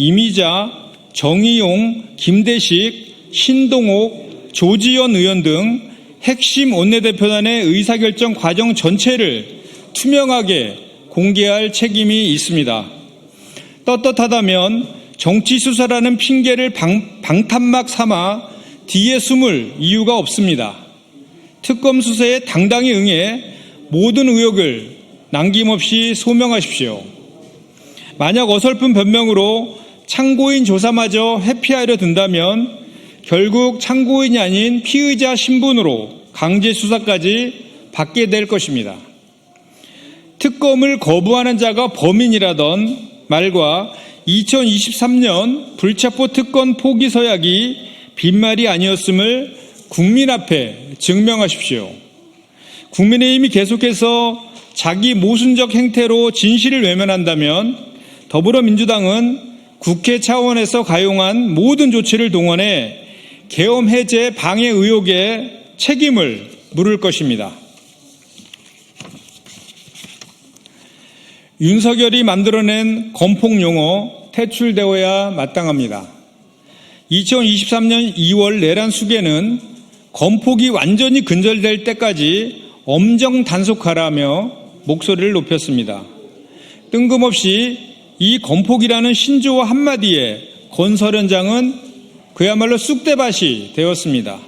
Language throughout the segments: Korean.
이미자, 정의용, 김대식, 신동옥, 조지현 의원 등 핵심 원내대표단의 의사결정 과정 전체를 투명하게 공개할 책임이 있습니다. 떳떳하다면 정치 수사라는 핑계를 방, 방탄막 삼아 뒤에 숨을 이유가 없습니다. 특검 수사에 당당히 응해 모든 의혹을 남김없이 소명하십시오. 만약 어설픈 변명으로 참고인 조사마저 회피하려 든다면 결국 참고인이 아닌 피의자 신분으로 강제 수사까지 받게 될 것입니다. 특검을 거부하는 자가 범인이라던 말과 2023년 불체포 특권 포기 서약이 빈말이 아니었음을 국민 앞에 증명하십시오. 국민의힘이 계속해서 자기 모순적 행태로 진실을 외면한다면 더불어민주당은 국회 차원에서 가용한 모든 조치를 동원해 계엄 해제 방해 의혹에 책임을 물을 것입니다. 윤석열이 만들어낸 건폭 용어 퇴출되어야 마땅합니다. 2023년 2월 내란 수계는 건폭이 완전히 근절될 때까지 엄정 단속하라며 목소리를 높였습니다. 뜬금없이 이 건폭이라는 신조어 한마디에 건설 현장은 그야말로 쑥대밭이 되었습니다.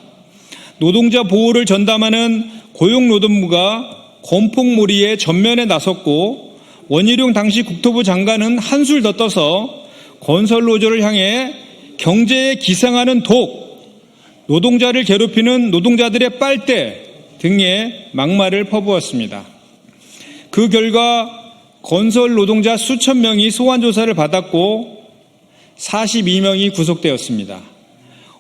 노동자 보호를 전담하는 고용노동부가 건폭몰이에 전면에 나섰고 원희룡 당시 국토부 장관은 한술 더 떠서 건설 노조를 향해 경제에 기생하는 독, 노동자를 괴롭히는 노동자들의 빨대 등의 막말을 퍼부었습니다. 그 결과 건설 노동자 수천 명이 소환 조사를 받았고 42명이 구속되었습니다.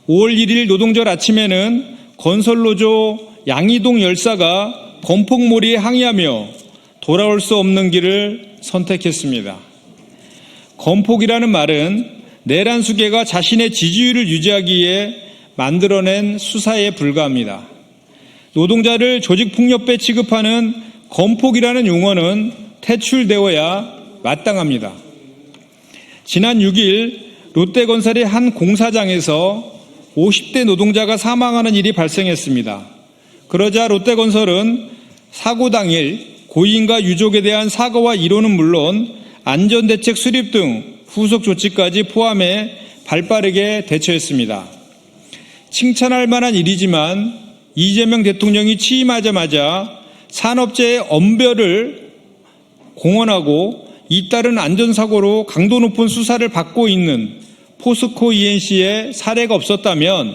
5월 1일 노동절 아침에는 건설노조 양이동 열사가 건폭몰이에 항의하며 돌아올 수 없는 길을 선택했습니다. 건폭이라는 말은 내란 수계가 자신의 지지율을 유지하기 위해 만들어낸 수사에 불과합니다. 노동자를 조직폭력배 취급하는 건폭이라는 용어는 퇴출되어야 마땅합니다. 지난 6일 롯데건설의 한 공사장에서 50대 노동자가 사망하는 일이 발생했습니다. 그러자 롯데건설은 사고 당일 고인과 유족에 대한 사과와 이론은 물론 안전대책 수립 등 후속 조치까지 포함해 발빠르게 대처했습니다. 칭찬할 만한 일이지만 이재명 대통령이 취임하자마자 산업재해 엄별을 공언하고 잇따른 안전사고로 강도 높은 수사를 받고 있는 포스코 ENC의 사례가 없었다면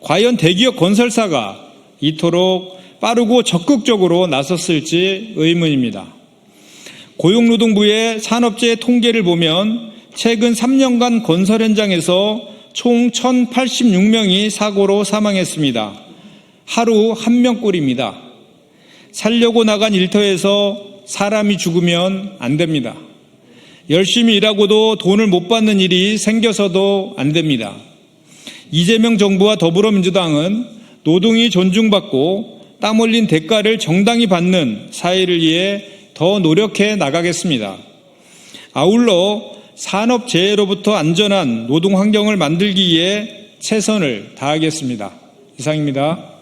과연 대기업 건설사가 이토록 빠르고 적극적으로 나섰을지 의문입니다. 고용노동부의 산업재해 통계를 보면 최근 3년간 건설 현장에서 총 1,086명이 사고로 사망했습니다. 하루 한 명꼴입니다. 살려고 나간 일터에서 사람이 죽으면 안 됩니다. 열심히 일하고도 돈을 못 받는 일이 생겨서도 안 됩니다. 이재명 정부와 더불어민주당은 노동이 존중받고 땀 흘린 대가를 정당히 받는 사회를 위해 더 노력해 나가겠습니다. 아울러 산업재해로부터 안전한 노동 환경을 만들기 위해 최선을 다하겠습니다. 이상입니다.